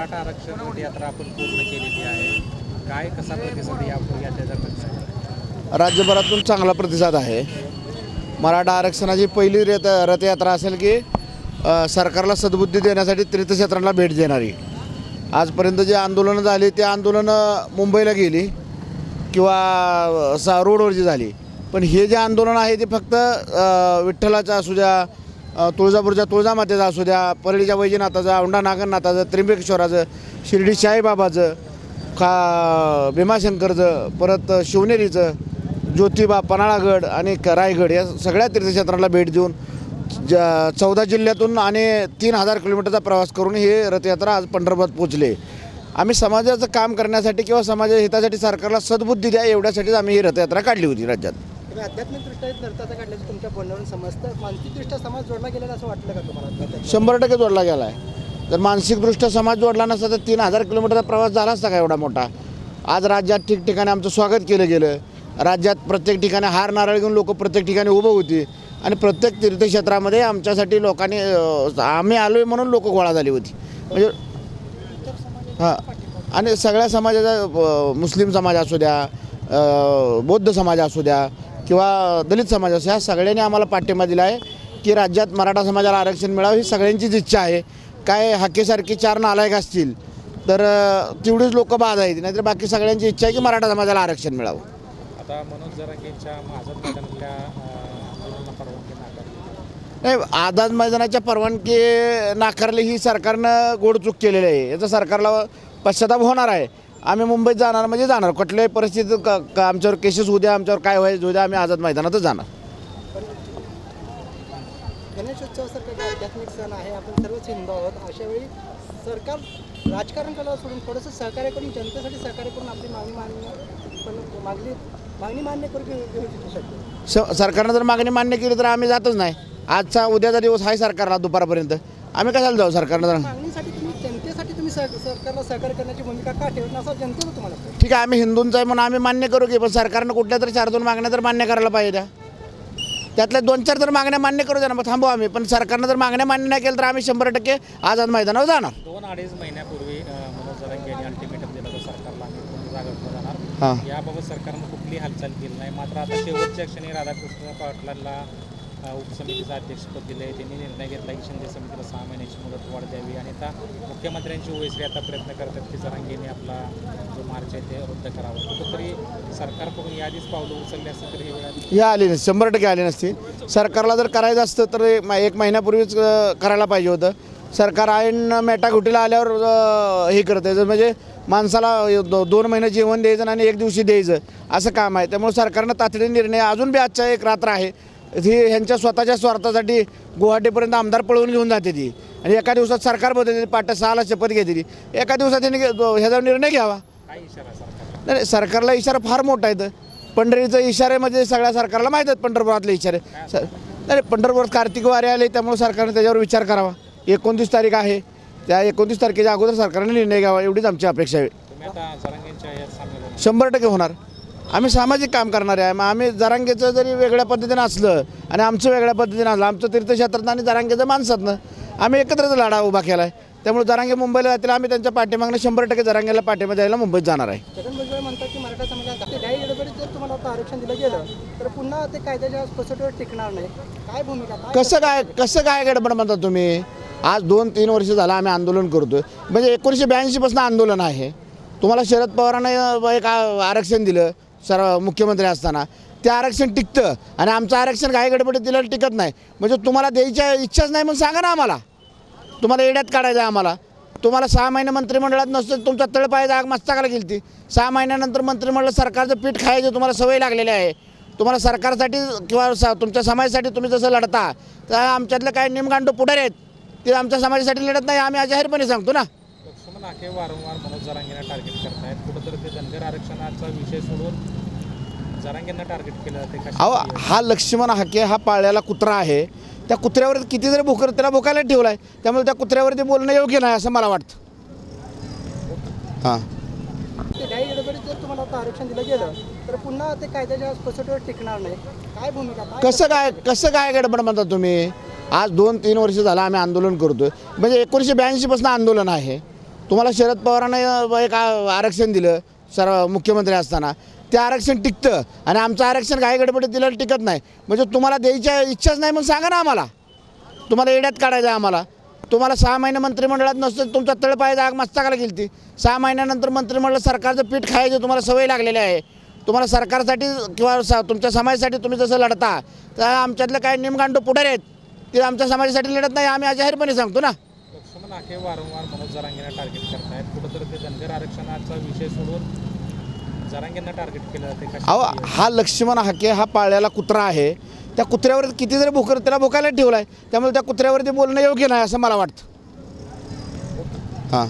मराठा आरक्षण यात्रा आपण पूर्ण केलेली आहे. काय कसा प्रतिसाद या यात्रेचा राज्यभरातून चांगला प्रतिसाद आहे. मराठा आरक्षणाची पहिली रथ रथयात्रा असेल की सरकारला सद्बुद्धी देण्यासाठी तीर्थक्षेत्रांना भेट देणारी. आजपर्यंत जे आंदोलनं झाली ते आंदोलनं मुंबईला गेली किंवा सा रोडवरची झाली. पण हे जे आंदोलन आहे ते फक्त विठ्ठलाच्या असू द्या तुळजापूरच्या तुळजामातेचं असू द्या परळीच्या वैजनाथाचं औंढा नागनाथाचं त्र्यंबकेश्वराचं शिर्डी साईबाबाचं खा भीमाशंकरचं परत शिवनेरीचं ज्योतिबा पन्हाळागड आणि रायगड या सगळ्या तीर्थक्षेत्रांना भेट देऊन ज चौदा जिल्ह्यातून आणि तीन हजार किलोमीटरचा प्रवास करून हे रथयात्रा आज पंढरपुरात पोचले आम्ही समाजाचं काम करण्यासाठी किंवा समाजाच्या हितासाठी सरकारला सद्बुद्धी द्या एवढ्यासाठीच आम्ही ही रथयात्रा काढली होती राज्यात. तुम्ही आध्यात्मिकदृष्ट्या नर्ताचा काढल्याचं तुमच्या बोलण्यावरून समजतं. मानसिकदृष्ट्या समाज जोडला गेलेला असं वाटलं का तुम्हाला शंभर टक्के जोडला गेला आहे जर मानसिकदृष्ट्या समाज जोडला नसता तर तीन हजार किलोमीटरचा प्रवास झाला असता का एवढा मोठा? आज राज्यात ठिकठिकाणी आमचं स्वागत केलं गेलं. राज्यात प्रत्येक ठिकाणी हार नारळ घेऊन लोक प्रत्येक ठिकाणी उभं होती. आणि प्रत्येक तीर्थक्षेत्रामध्ये आमच्यासाठी लोकांनी आम्ही आलो आहे म्हणून लोक गोळा झाली होती. म्हणजे हां. आणि सगळ्या समाजाचा मुस्लिम समाज असू द्या बौद्ध समाज असू द्या किंवा दलित समाज असो ह्या सगळ्यांनी आम्हाला पाठिंबा दिला आहे की राज्यात मराठा समाजाला आरक्षण मिळावं ही सगळ्यांचीच इच्छा आहे. काय हाकेसारखी चार नालायक असतील तर तेवढीच लोक बाद आहेत. नाहीतर बाकी सगळ्यांची इच्छा आहे की मराठा समाजाला आरक्षण मिळावं. आता मनोज जरांगेंच्या आझाद नाही आझाद मैदानाच्या परवानगी नाकारली ही सरकारनं गोड चूक केलेली आहे. याचा सरकारला पश्चाताप होणार आहे. आम्ही मुंबईत जाणार म्हणजे जाणार. कुठल्याही परिस्थितीत क- क- आमच्यावर केसेस होऊ द्या आमच्यावर काय व्हायचं होऊ द्या आम्ही आझाद मैदानातच जाणार. गणेशोत्सवासारखा जो आध्यात्मिक सण आहे? आपण सर्वच हिंदू आहोत. अशा वेळी सरकार राजकारण सोडून थोडंसं सहकार्य करून जनतेसाठी सहकार्य करून आपली मागणी मान्य पण मागणी मागणी मान्य करू घेऊ घेऊ शकतो? स सरकारनं जर मागणी मान्य केली तर आम्ही जातच नाही. आजचा उद्याचा दिवस आहे सरकारला दुपारपर्यंत. आम्ही कशाला जाऊ सरकारनं जर? मागणीसाठी तुम्ही सरकारला सहकार्य करण्याची भूमिका का ठेवत असं जनतेचं तुम्हाला? ठीक आहे आम्ही हिंदूंचं आहे म्हणून आम्ही मान्य करू की पण सरकारनं कुठल्या तरी चार दोन मागण्या तर मान्य करायला पाहिजे त्या. त्यातल्या दोन चार तर मागण्या मान्य करू द्या ना मग थांबू आम्ही. पण सरकारनं जर मागण्या मान्य नाही केलं तर आम्ही शंभर टक्के आझाद मैदानावर जाणार. दोन अडीच महिन्यापूर्वी मनोज जरांगे यांनी अल्टिमेटम दिलं तर सरकारला आम्ही पूर्ण जागा जाणार. हां. याबाबत सरकारनं कुठली हालचाल केली नाही. मात्र आता शेवटच्या क्षणी राधाकृष्ण पाटलांना उपसमितीचं अध्यक्षपद दिलं आहे त्यांनी निर्णय घेतला की शिंदे समितीला सहा महिन्याची मुदत वाढ द्यावी आणि आता मुख्यमंत्र्यांची ओएसरी आता प्रयत्न करतात की जरांगीने आपला जो मार्च आहे ते रद्द करावा. कुठंतरी सरकारकडून याआधीच पावलं उचलली असतं तर हे वेळा हे आले नसते शंभर टक्के आले नसते सरकारला जर करायचं असतं तर एक महिन्यापूर्वीच करायला पाहिजे होतं. सरकार ऐन मेटाकुटीला आल्यावर हे करत आहे म्हणजे माणसाला दो- दोन महिने जेवण द्यायचं आणि एक दिवशी द्यायचं असं काम आहे. त्यामुळे सरकारनं तातडीने निर्णय अजून बी आजच्या एक रात्र आहे. ही ह्यांच्या स्वतःच्या स्वार्थासाठी गुवाहाटीपर्यंत आमदार पळवून घेऊन जाते ती. आणि एका दिवसात सरकार बदलते पाट्या सहाला शपथ घेते ती. एका दिवसात त्यांनी ह्याचा निर्णय घ्यावा. इशारा नाही सरकारला इशारा फार मोठा आहे पंढरीचं इशाऱ्यामध्ये सगळ्या सरकारला माहीत आहेत पंढरपुरातले इशारे. नाही पंढरपुरात कार्तिक वारे आले त्यामुळे सरकारने त्याच्यावर विचार करावा. एकोणतीस तारीख आहे. त्या एकोणतीस तारखेच्या अगोदर सरकारने निर्णय घ्यावा एवढीच आमची अपेक्षा आहे. शंभर टक्के होणार. आम्ही सामाजिक काम करणारे आहे. मग आम्ही जरांगेचं जरी वेगळ्या पद्धतीनं असलं आणि आमचं वेगळ्या पद्धतीनं असलं आमचं तीर्थक्षेत्रात आणि जरांगेचं माणसातनं आम्ही एकत्रच लढा उभा केला आहे त्यामुळे जरांगे मुंबईला जातील आम्ही त्यांच्या पाठीमागनं शंभर टक्के जरांगेला पाठिंबा द्यायला मुंबईत जाणार आहे. जगन भुजबळ म्हणतात की मराठा समाजात ते डाई गडबडीत जर तुम्हाला आता आरक्षण दिलं गेलं तर पुन्हा ते कायद्याच्या कसोटीवर टिकणार नाही. काय भूमिका काय कसं काय कसं काय गडबड म्हणता तुम्ही? आज दोन तीन वर्ष झालं आम्ही आंदोलन करतोय. म्हणजे एकोणीसशे ब्याऐंशीपासून आंदोलन आहे. तुम्हाला शरद पवारांना एक आ- आरक्षण दिलं. सर्व मुख्यमंत्री असताना. ते आरक्षण टिकतं आणि आमचं आरक्षण काही गडबडीत दिलं टिकत नाही. म्हणजे तुम्हाला द्यायची इच्छाच नाही म्हणून सांगा ना आम्हाला. तुम्हाला येड्यात काढायचं आहे आम्हाला. तुम्हाला सहा महिने मंत्रिमंडळात नसतं तुमचा तळपायचा आग मस्तकाला गेली ती सहा महिन्यानंतर मंत्रिमंडळ सरकारचं पीठ खायचं तुम्हाला सवय लागलेली आहे. तुम्हाला सरकारसाठी किंवा स तुमच्या समाजासाठी तुम्ही जसं लढता तर आमच्यातलं काही निमगांडू पुढारी आहेत ते आमच्या समाजासाठी लढत नाही आम्ही जाहीरपणे सांगतो ना. लक्ष्मण हाके वारंवार मनोज जरांगेंना टार्गेट करतायत. कुठंतरी ते धनगर आरक्षणाचा विषय सोडून जरांगेंना टार्गेट केलं जाते अहो हा लक्ष्मण हाके हा पाळलेला कुत्रा आहे. त्या कुत्र्यावर किती जरी भुकर त्याला भुकायला ठेवला आहे त्यामुळे त्या कुत्र्यावरती बोलणं योग्य नाही असं मला वाटतं. हां. ते डाई गडबडीत जर तुम्हाला आता आरक्षण दिलं गेलं तर पुन्हा ते कायद्याच्या कसोटीवर टिकणार नाही. काय भूमिका? काय कसं काय कसं काय गडबड म्हणता तुम्ही? आज दोन तीन वर्ष झालं आम्ही आंदोलन करतोय. म्हणजे एकोणीसशे ब्याऐंशीपासून आंदोलन आहे. तुम्हाला शरद पवारांना एक आरक्षण दिलं सर्व मुख्यमंत्री असताना. ते आरक्षण टिकतं आणि आमचं आरक्षण काही गडबडीत दिलं टिकत नाही. म्हणजे तुम्हाला द्यायच्या इच्छाच नाही मग सांगा ना आम्हाला. तुम्हाला येड्यात काढायचं आहे आम्हाला. तुम्हाला सहा महिने मंत्रिमंडळात नसतं तुमचा तळपायचा आग मस्तकाला गेली ती सहा महिन्यानंतर मंत्रिमंडळ सरकारचं पीठ खायचं तुम्हाला सवय लागलेली आहे. तुम्हाला सरकारसाठी किंवा सा तुमच्या समाजासाठी तुम्ही जसं लढता तर आमच्यातलं काही निमगांडू पुढारी आहेत ते आमच्या समाजासाठी लढत नाही आम्ही जाहीरपणे सांगतो ना. हाके वारंवार मनोज जरांगेंना टार्गेट करतायत. कुठंतरी ते धनगर आरक्षणाचा विषय सोडून जरांगेंना टार्गेट केलं जाते अहो हा लक्ष्मण हाके हा पाळलेला कुत्रा आहे. त्या कुत्र्यावर किती जरी भुकर त्याला भुकायला ठेवला आहे त्यामुळे त्या कुत्र्यावरती बोलणं योग्य नाही असं मला वाटतं. हां.